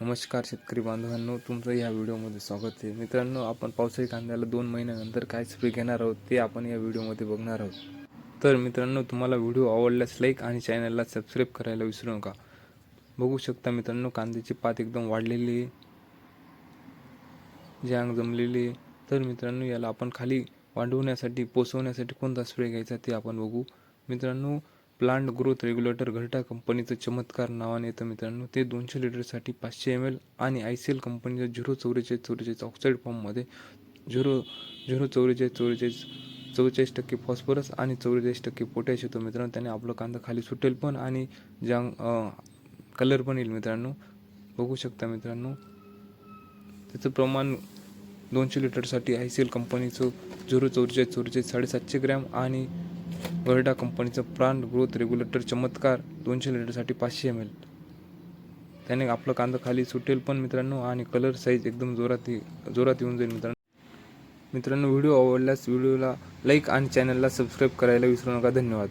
नमस्कार शेतकरी बांधवांनो तुमचं या व्हिडिओमध्ये स्वागत आहे. मित्रांनो आपण पावसाळी कांद्याला दोन महिन्यानंतर काय स्प्रे घेणार आहोत ते आपण या व्हिडिओमध्ये बघणार आहोत. तर मित्रांनो तुम्हाला व्हिडिओ आवडल्यास लाईक आणि चॅनलला सबस्क्राईब करायला विसरू नका. बघू शकता मित्रांनो कांद्याची पात एकदम वाढलेली आहे. जांग जमलेली आहे. तर मित्रांनो याला आपण खाली वाढवण्यासाठी पोचवण्यासाठी कोणता स्प्रे घ्यायचा ते आपण बघू. मित्रांनो प्लांट ग्रोथ रेग्युलेटर घरटा कंपनीचं चमत्कार नावाने येतं मित्रांनो. ते दोनशे लिटरसाठी पाचशे एम एल आणि आय सी एल कंपनीचं झिरो चौवेचाळीस चौवेचाळीस ऑक्साईड फॉर्ममध्ये झिरो झिरो चौवेचाळीस चौवेचाळीस चव्वेचाळीस टक्के फॉस्फरस आणि चौवेचाळीस टक्के पोटॅश येतो मित्रांनो. त्याने आपलं कांदा खाली सुटेल पण आणि जांग कलर पण येईल मित्रांनो. बघू शकता मित्रांनो. त्याचं प्रमाण दोनशे लिटरसाठी आय सी एल कंपनीचं झिरो चौवेचाळीस चौवेचाळीस साडेसातशे ग्रॅम आणि बर्डा कंपनीचं प्राण ग्रोथ रेग्युलेटर चमत्कार दोनशे लिटरसाठी पाचशे एम एल त्याने आपलं कांदा खाली सुटेल पण मित्रांनो आणि कलर साईज एकदम जोरात जोरात येऊन जाईल मित्रांनो. मित्रांनो व्हिडिओ आवडल्यास व्हिडिओला लाईक आणि चॅनलला सबस्क्राईब करायला विसरू नका. धन्यवाद.